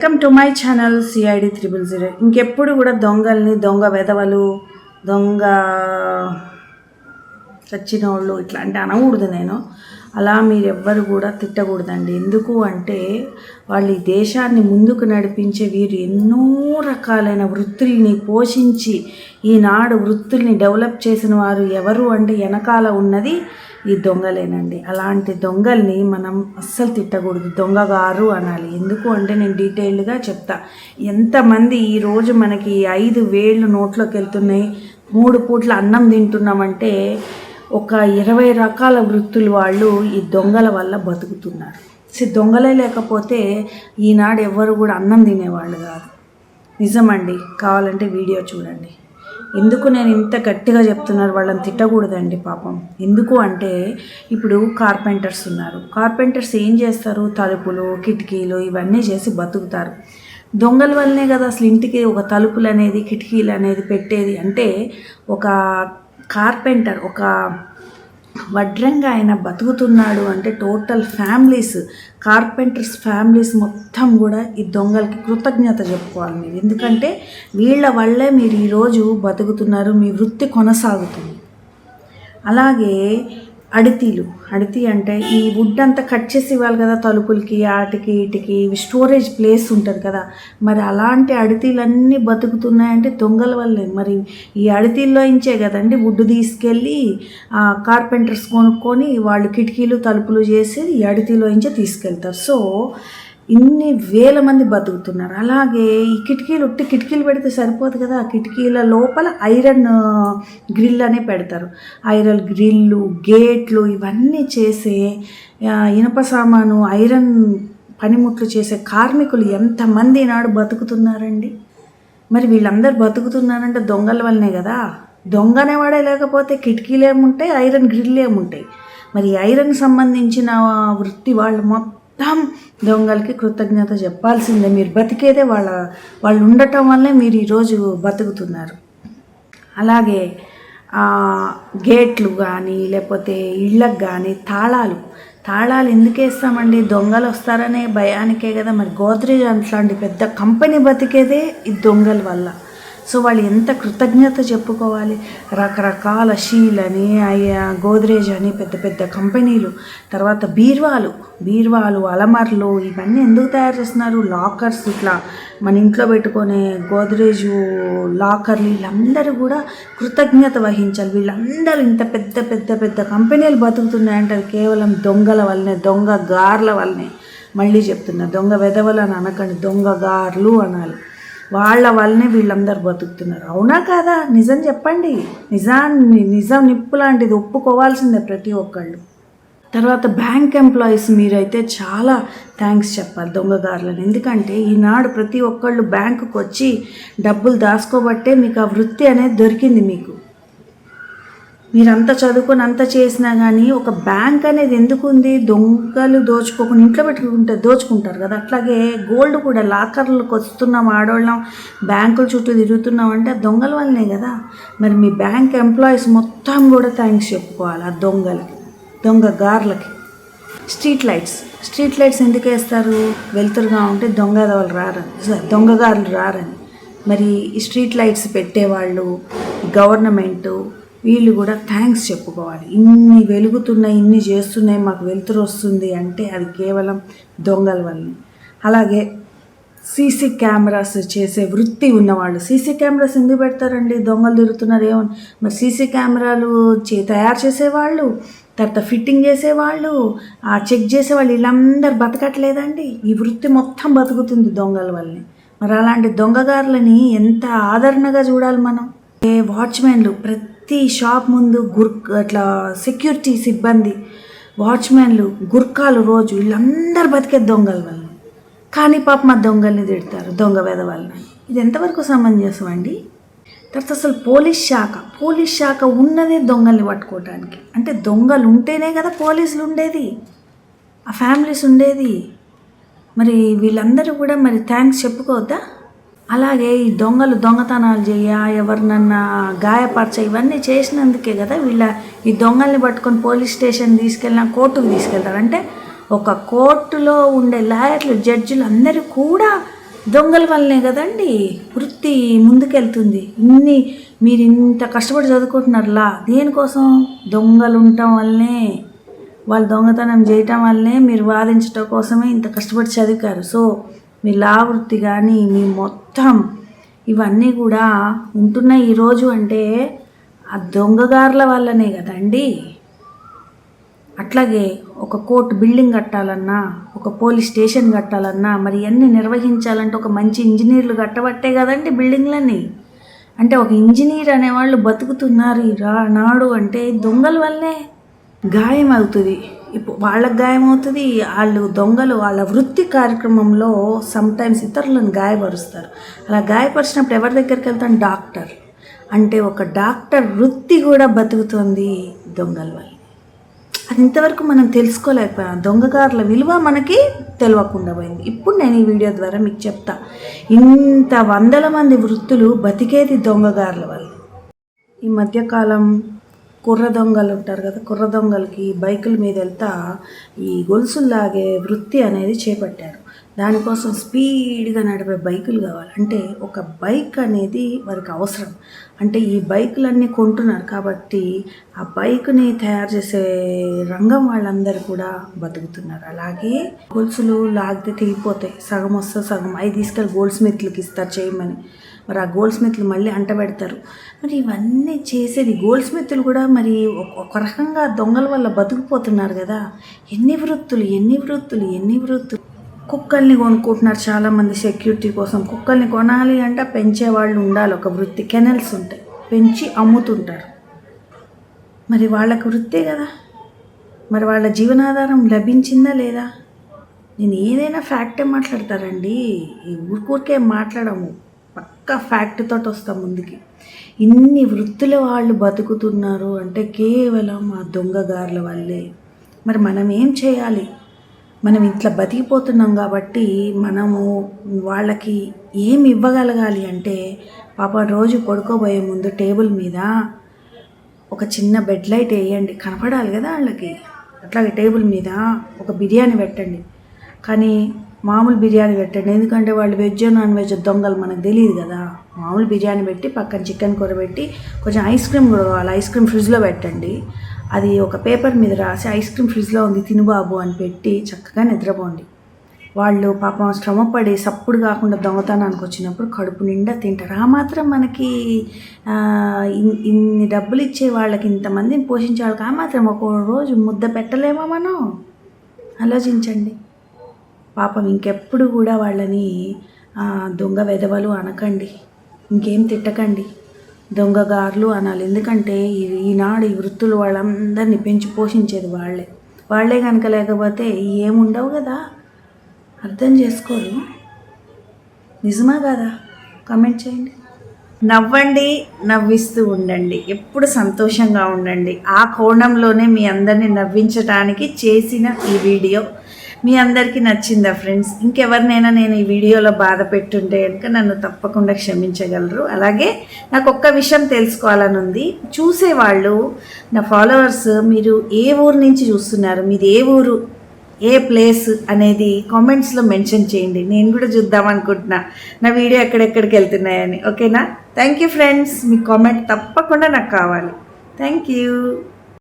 Welcome to my channel CID triple zero ఇంకెప్పుడు కూడా దొంగల్ని దొంగ వెధవలు దొంగ చచ్చిన వాళ్ళు ఇట్లా అంటే అనకూడదు నేను. అలా మీరెవ్వరు కూడా తిట్టకూడదండి. ఎందుకు అంటే వాళ్ళు ఈ దేశాన్ని ముందుకు నడిపించే వీరు ఎన్నో రకాలైన వృత్తుల్ని పోషించి ఈనాడు వృత్తుల్ని డెవలప్ చేసిన వారు ఎవరు అంటే వెనకాల ఉన్నది ఈ దొంగలేనండి. అలాంటి దొంగల్ని మనం అస్సలు తిట్టకూడదు. దొంగగారు అనాలి. ఎందుకు అంటే నేను డీటెయిల్డ్గా చెప్తా. ఎంతమంది ఈరోజు మనకి ఐదు వేళ్ళు నోట్లోకి వెళ్తున్నాయి మూడు పూట్ల అన్నం తింటున్నామంటే ఒక ఇరవై రకాల వృత్తులు వాళ్ళు ఈ దొంగల వల్ల బతుకుతున్నారు. సో దొంగలే లేకపోతే ఈనాడు ఎవ్వరు కూడా అన్నం తినేవాళ్ళు కాదు. నిజమండి కావాలంటే వీడియో చూడండి. ఎందుకు నేను ఇంత గట్టిగా చెప్తున్నారు? వాళ్ళని తిట్టకూడదండి పాపం. ఎందుకు అంటే ఇప్పుడు కార్పెంటర్స్ ఉన్నారు. కార్పెంటర్స్ ఏం చేస్తారు? తలుపులు కిటికీలు ఇవన్నీ చేసి బతుకుతారు. దొంగల వల్లనే కదా అసలు ఇంటికి ఒక తలుపులు అనేది కిటికీలు అనేది పెట్టేది అంటే ఒక కార్పెంటర్ ఒక వడ్రంగా ఆయన బతుకుతున్నాడు అంటే టోటల్ ఫ్యామిలీస్ కార్పెంటర్స్ ఫ్యామిలీస్ మొత్తం కూడా ఈ దొంగలకి కృతజ్ఞత చెప్పుకోవాలి మీరు. ఎందుకంటే వీళ్ళ వల్లే మీరు ఈరోజు బతుకుతున్నారు మీ వృత్తి కొనసాగుతుంది. అలాగే అడితీలు. అడితి అంటే ఈ వుడ్ అంతా కట్ చేసి ఇవ్వాలి కదా తలుపులకి ఆటికి ఇటికి స్టోరేజ్ ప్లేస్ ఉంటుంది కదా. మరి అలాంటి అడితీలన్నీ బతుకుతున్నాయంటే దొంగల వల్లే. మరి ఈ అడితీల్లో ఇంచే కదండి వుడ్ తీసుకెళ్ళి కార్పెంటర్స్ కొనుక్కొని వాళ్ళు కిటికీలు తలుపులు చేసి ఈ అడితీలో ఇంచే తీసుకెళ్తారు. సో ఇన్ని వేల మంది బతుకుతున్నారు. అలాగే ఈ కిటికీలు ఉట్టి కిటికీలు పెడితే సరిపోదు కదా. ఆ కిటికీల లోపల ఐరన్ గ్రిల్ అనే పెడతారు. ఐరన్ గ్రిల్లు గేట్లు ఇవన్నీ చేసే ఇనప సామాను ఐరన్ పనిముట్లు చేసే కార్మికులు ఎంతమంది నాడు బతుకుతున్నారండి? మరి వీళ్ళందరూ బతుకుతున్నారంటే దొంగల వల్లనే కదా. దొంగ అనేవాడే లేకపోతే కిటికీలు ఏముంటాయి ఐరన్ గ్రిల్ ఏముంటాయి మరి ఐరన్ సంబంధించిన వృత్తి వాళ్ళు మొత్తం దొంగలకి కృతజ్ఞత చెప్పాల్సిందే. మీరు బతికేదే వాళ్ళ వాళ్ళు ఉండటం వల్లే మీరు ఈరోజు బతుకుతున్నారు. అలాగే గేట్లు కానీ లేకపోతే ఇళ్ళకు కానీ తాళాలు. తాళాలు ఎందుకు వేస్తామండి? దొంగలు వస్తారనే భయానికే కదా. మరి గోద్రేజ్ అట్లాంటి పెద్ద కంపెనీ బతికేదే ఈ దొంగల వల్ల. సో వాళ్ళు ఎంత కృతజ్ఞత చెప్పుకోవాలి? రకరకాల షీల్ అని గోద్రేజ్ అని పెద్ద పెద్ద కంపెనీలు తర్వాత బీర్వాలు బీర్వాలు అలమర్లు ఇవన్నీ ఎందుకు తయారు చేస్తున్నారు? లాకర్స్ ఇట్లా మన ఇంట్లో పెట్టుకునే గోద్రేజ్ లాకర్లు వీళ్ళందరూ కూడా కృతజ్ఞత వహించాలి. వీళ్ళందరూ ఇంత పెద్ద పెద్ద పెద్ద కంపెనీలు బతుకుతున్నాయంటే అది కేవలం దొంగల వల్లనే దొంగ గార్ల వల్లనే మళ్ళీ చెప్తున్నా. దొంగ వెదవలు అని అనకండి దొంగ గార్లు అనాలి. వాళ్ళ వల్లనే వీళ్ళందరూ బతుకుతున్నారు. అవునా కాదా? నిజం చెప్పండి. నిజాన్ని నిజం నిప్పు లాంటిది ఒప్పుకోవాల్సిందే ప్రతి ఒక్కళ్ళు. తర్వాత బ్యాంక్ ఎంప్లాయీస్ మీరైతే చాలా థ్యాంక్స్ చెప్పాలి దొంగదారులను. ఎందుకంటే ఈనాడు ప్రతి ఒక్కళ్ళు బ్యాంకుకు వచ్చి డబ్బులు దాచుకోబట్టే మీకు ఆ వృత్తి అనేది దొరికింది మీకు. మీరంతా చదువుకొని అంత చేసినా కానీ ఒక బ్యాంక్ అనేది ఎందుకు ఉంది దొంగలు దోచుకోకుండా ఇంట్లో పెట్టుకుంటే దోచుకుంటారు కదా. అట్లాగే గోల్డ్ కూడా లాకర్లకు వస్తున్నాం ఆడవాళ్ళం బ్యాంకుల చుట్టూ తిరుగుతున్నాం అంటే ఆ దొంగల వల్లనే కదా. మరి మీ బ్యాంక్ ఎంప్లాయీస్ మొత్తం కూడా థ్యాంక్స్ చెప్పుకోవాలి ఆ దొంగలకి దొంగ గార్లకి స్ట్రీట్ లైట్స్ స్ట్రీట్ లైట్స్ ఎందుకు వేస్తారు? వెలుతురుగా ఉంటే దొంగ రారని దొంగగారులు రారని. మరి స్ట్రీట్ లైట్స్ పెట్టేవాళ్ళు గవర్నమెంటు వీళ్ళు కూడా థ్యాంక్స్ చెప్పుకోవాలి. ఇన్ని వెలుగుతున్నాయి ఇన్ని చేస్తున్నాయి మాకు వెలుతురు వస్తుంది అంటే అది కేవలం దొంగల వల్లనే అలాగే సీసీ కెమెరాస్ చేసే వృత్తి ఉన్నవాళ్ళు సీసీ కెమెరాస్ ఎందుకు పెడతారండి? దొంగలు తిరుగుతున్నారు ఏమో. మరి సీసీ కెమెరాలు చే తయారు చేసేవాళ్ళు తర్వాత ఫిట్టింగ్ చేసేవాళ్ళు ఆ చెక్ చేసేవాళ్ళు వీళ్ళందరూ బతకట్లేదండి. ఈ వృత్తి మొత్తం బతుకుతుంది దొంగల వల్లనే మరి అలాంటి దొంగగారులని ఎంత ఆదరణగా చూడాలి మనం? ఏ వాచ్మెన్లు ప్రతి ప్రతి షాప్ ముందు గుర్ అట్లా సెక్యూరిటీ సిబ్బంది వాచ్మెన్లు గుర్కాలు రోజు వీళ్ళందరూ బతికే దొంగల వల్ల కానీ పాప మా దొంగల్ని తిడతారు దొంగ వెధవాళ్ళని. ఇది ఎంతవరకు సమంజసం అండి? తర్వాత అసలు పోలీస్ శాఖ పోలీస్ శాఖ ఉన్నదే దొంగల్ని పట్టుకోవటానికి. అంటే దొంగలు ఉంటేనే కదా పోలీసులు ఉండేది. ఆ ఫ్యామిలీస్ ఉండేది. మరి వీళ్ళందరూ కూడా మరి థ్యాంక్స్ చెప్పుకోవద్దా? అలాగే ఈ దొంగలు దొంగతనాలు చేయ ఎవరినన్నా గాయపరచ ఇవన్నీ చేసినందుకే కదా వీళ్ళ ఈ దొంగల్ని పట్టుకొని పోలీస్ స్టేషన్ తీసుకెళ్ళిన కోర్టుకు తీసుకెళ్తారు. అంటే ఒక కోర్టులో ఉండే లాయర్లు జడ్జిలు అందరూ కూడా దొంగల వల్లనే కదండి వృత్తి ముందుకెళ్తుంది. ఇన్ని మీరు ఇంత కష్టపడి చదువుకుంటున్నారులా దేనికోసం? దొంగలు ఉండటం వల్లనే వాళ్ళు దొంగతనం చేయటం వల్లనే మీరు వాదించటం కోసమే ఇంత కష్టపడి చదివారు సో మీ కానీ మీ మొత్తం ఇవన్నీ కూడా ఉంటున్న ఈరోజు అంటే ఆ దొంగగారుల వల్లనే కదండి. అట్లాగే ఒక కోర్టు బిల్డింగ్ కట్టాలన్నా ఒక పోలీస్ స్టేషన్ కట్టాలన్నా మరి అన్ని నిర్వహించాలంటే ఒక మంచి ఇంజనీర్లు కట్టబట్టే కదండి బిల్డింగ్లన్నీ. అంటే ఒక ఇంజనీర్ అనేవాళ్ళు బతుకుతున్నారు ఈ రా నాడు అంటే దొంగల వల్లే గాయం అవుతుంది. ఇప్పుడు వాళ్ళకు గాయం అవుతుంది వాళ్ళు దొంగలు వాళ్ళ వృత్తి కార్యక్రమంలో సమ్టైమ్స్ ఇతరులను గాయపరుస్తారు. అలా గాయపరిచినప్పుడు ఎవరి దగ్గరికి వెళ్తాం? డాక్టర్. అంటే ఒక డాక్టర్ వృత్తి కూడా బతుకుతుంది దొంగల వల్ల. అది ఇంతవరకు మనం తెలుసుకోలేకపోయాం. దొంగగారుల విలువ మనకి తెలియకుండా పోయింది. ఇప్పుడు నేను ఈ వీడియో ద్వారా మీకు చెప్తా. ఇంత వందల మంది వృత్తులు బతికేది దొంగగారుల వల్ల. ఈ మధ్యకాలం కుర్ర దొంగలు ఉంటారు కదా కుర్ర దొంగలకి బైకుల మీద వెళ్తా ఈ గొలుసులు లాగే వృత్తి అనేది చేపట్టారు. దానికోసం స్పీడ్గా నడిపే బైకులు కావాలి. అంటే ఒక బైక్ అనేది వారికి అవసరం. అంటే ఈ బైకులన్నీ కొంటున్నారు కాబట్టి ఆ బైక్ని తయారు చేసే రంగం వాళ్ళందరూ కూడా బతుకుతున్నారు. అలాగే గొలుసులు లాగితే తిరిగిపోతాయి. సగం వస్తే సగం. అవి తీసుకెళ్ళి గోల్డ్ స్మిత్లకి ఇస్తారు చేయమని మరి ఆ గోల్డ్ స్మిత్లు మళ్ళీ అంటబెడతారు మరి ఇవన్నీ చేసేది గోల్డ్ స్మిత్లు కూడా మరి ఒక- రకంగా దొంగల వల్ల బతుకుపోతున్నారు కదా. ఎన్ని వృత్తులు ఎన్ని వృత్తులు ఎన్ని వృత్తులు. కుక్కల్ని కొనుక్కుంటున్నారు చాలామంది సెక్యూరిటీ కోసం. కుక్కల్ని కొనాలి అంటే పెంచే వాళ్ళు ఉండాలి. ఒక వృత్తి కెనల్స్ ఉంటాయి. పెంచి అమ్ముతుంటారు. మరి వాళ్ళకి వృత్తే కదా. మరి వాళ్ళ జీవనాధారం లభించిందా లేదా? నేను ఏదైనా ఫ్యాక్టే మాట్లాడతారండి ఈ ఊరికూరికే మాట్లాడము. పక్క ఫ్యాక్ట్ తోటి వస్తాం ముందుకి. ఇన్ని వృత్తుల వాళ్ళు బతుకుతున్నారు అంటే కేవలం ఆ దొంగగారుల వల్లే. మరి మనం ఏం చేయాలి? మనం ఇట్లా బతికిపోతున్నాం కాబట్టి మనము వాళ్ళకి ఏమి ఇవ్వగలగాలి అంటే పాప రోజు పడుకోబోయే ముందు టేబుల్ మీద ఒక చిన్న బెడ్ లైట్ వేయండి. కనపడాలి కదా వాళ్ళకి? అట్లాగే టేబుల్ మీద ఒక బిర్యానీ పెట్టండి. కానీ మామూలు బిర్యానీ పెట్టండి. ఎందుకంటే వాళ్ళు వెజ్ నాన్ వెజ్ దొంగలు మనకు తెలియదు కదా. మామూలు బిర్యానీ పెట్టి పక్కన చికెన్ కూర పెట్టి కొంచెం ఐస్ క్రీమ్ కూడా కావాలి. ఐస్ క్రీమ్ ఫ్రిడ్జ్లో పెట్టండి. అది ఒక పేపర్ మీద రాసి ఐస్ క్రీమ్ ఫ్రిడ్జ్లో ఉంది తినుబాబు అని పెట్టి చక్కగా నిద్రపోండి. వాళ్ళు పాపం శ్రమపడి సప్పుడు కాకుండా దొంగతనానికి వచ్చినప్పుడు కడుపు నిండా తింటారు. ఆ మాత్రం మనకి ఇన్ని డబ్బులు ఇచ్చే వాళ్ళకి ఇంతమందిని పోషించే వాళ్ళకి ఆ మాత్రం ఒక రోజు ముద్ద పెట్టలేమా మనం? ఆలోచించండి. పాపం ఇంకెప్పుడు కూడా వాళ్ళని దొంగ వెధవలు అనకండి. ఇంకేం తిట్టకండి. దొంగగారులు అనాలి. ఎందుకంటే ఈ- ఈనాడు ఈ వృత్తులు వాళ్ళందరినీ పెంచి పోషించేది వాళ్ళే. వాళ్ళే కనుక లేకపోతే ఏముండవు కదా? అర్థం చేసుకోరు. నిజమా కదా? కమెంట్ చేయండి. నవ్వండి నవ్విస్తూ ఉండండి. ఎప్పుడు సంతోషంగా ఉండండి. ఆ కోణంలోనే మీ అందరిని నవ్వించడానికి చేసిన ఈ వీడియో. మీ అందరికీ నచ్చిందా ఫ్రెండ్స్? ఇంకెవరినైనా నేను ఈ వీడియోలో బాధ పెట్టుంటే కనుక నన్ను తప్పకుండా క్షమించగలరు. అలాగే నాకు ఒక్క విషయం తెలుసుకోవాలని ఉంది. చూసేవాళ్ళు నా ఫాలోవర్స్ మీరు ఏ ఊరు నుంచి చూస్తున్నారు? మీది ఏ ఊరు? ఏ ప్లేస్? అనేది కామెంట్స్లో మెన్షన్ చేయండి. నేను కూడా చూద్దాం అనుకుంటున్నా. నా వీడియో ఎక్కడెక్కడికి వెళ్తున్నాయని. ఓకేనా? Thank you friends. Me comment తప్పకుండా నాకు కావాలి. Thank you.